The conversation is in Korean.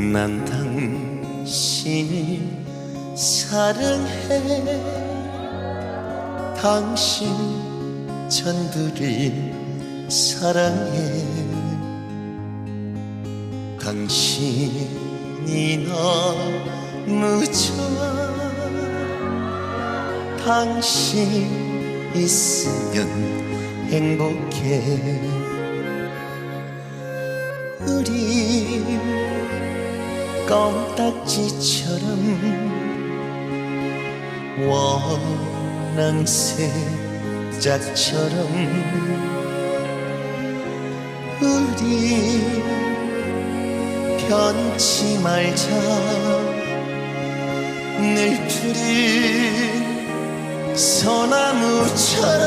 난 당신을 사랑해. 당신 전부를 사랑해. 당신이 너무 좋아. 당신 있으면 행복해. 우리 껌딱지처럼 원앙새 짝처럼 우리 변치 말자 늘 푸른 소나무처럼